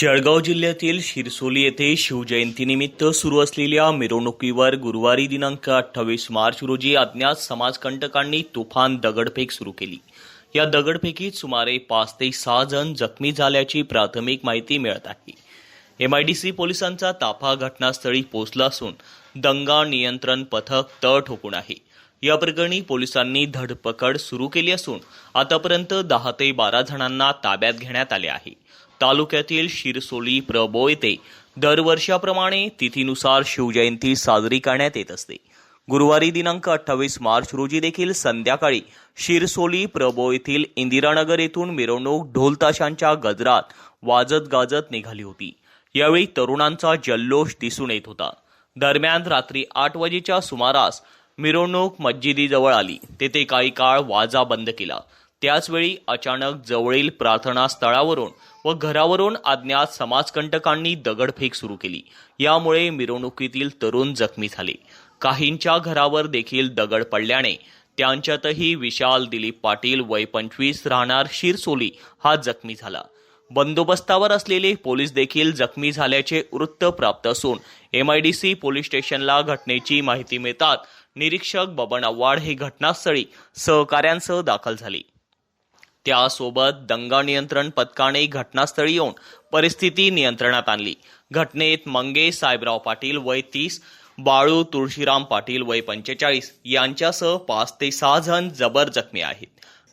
जळगाव जिल्ह्यातील शिरसोली येथे शिवजयंतीनिमित्त सुरू असलेल्या मिरवणुकीवर गुरुवारी दिनांक अठ्ठावीस मार्च रोजी अज्ञात समाजकंटकांनी तुफान दगडफेक सुरू केली. या दगडफेकीत सुमारे पाच ते सहा जण जखमी झाल्याची प्राथमिक माहिती मिळत आहे. एमआयडीसी पोलिसांचा ताफा घटनास्थळी पोहोचला असून दंगा नियंत्रण पथक तळ ठोकून आहे. या प्रकरणी पोलिसांनी धडपकड सुरू केली असून आतापर्यंत दहा ते बारा जणांना ताब्यात घेण्यात आले आहे. तालुक्यातील शिरसोली प्रबो येथे दरवर्षाप्रमाणे तिथीनुसार शिवजयंती साजरी करण्यात येत असते. गुरुवारी दिनांक अठ्ठावीस मार्च रोजी देखील संध्याकाळी शिरसोली प्रबो येथील इंदिरानगर येथून मिरवणूक ढोलताशांच्या गजरात वाजत गाजत निघाली होती. यावेळी तरुणांचा जल्लोष दिसून येत होता. दरम्यान रात्री आठ वाजेच्या सुमारास मिरवणूक मस्जिदीजवळ आली. तेथे काही काळ वाजा बंद केला. त्याचवेळी अचानक जवळील प्रार्थना स्थळावरून व घरावरून अज्ञात समाजकंटकांनी दगडफेक सुरू केली. यामुळे मिरवणुकीतील तरुण जखमी झाले. काहींच्या घरावर देखील दगड पडल्याने त्यांच्यातही विशाल दिलीप पाटील वय पंचवीस राहणार शिरसोली हा जखमी झाला. बंदोबस्तावर असलेले पोलीस देखील जखमी झाल्याचे वृत्त प्राप्त असून एमआयडीसी पोलीस स्टेशनला घटनेची माहिती मिळतात. निरीक्षक बबन आव्हाड हे घटनास्थळी सहकाऱ्यांसह दाखल झाले. त्यासोबत दंगा नियंत्रण पथकाने घटनास्थळी येऊन परिस्थिती नियंत्रणात आणली. घटनेत मंगे साहेबराव पाटील वय तीस बाळू तुळशीराम पाटील वय पंचेचाळीस यांच्यासह पाच ते सहा जण जबर जखमी आहेत.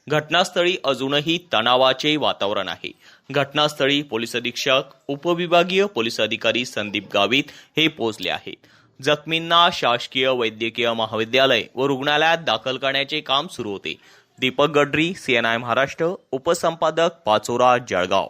घटनास्थळी अजूनही तणावाचे वातावरण आहे. घटनास्थळी पोलीस अधीक्षक उपविभागीय पोलीस अधिकारी संदीप गावित हे पोहोचले आहेत. जखमींना शासकीय वैद्यकीय महाविद्यालय व रुग्णालयात दाखल करण्याचे काम सुरू होते. दीपक गडरी सीएनआय महाराष्ट्र उपसंपादक पाचोरा जळगाव.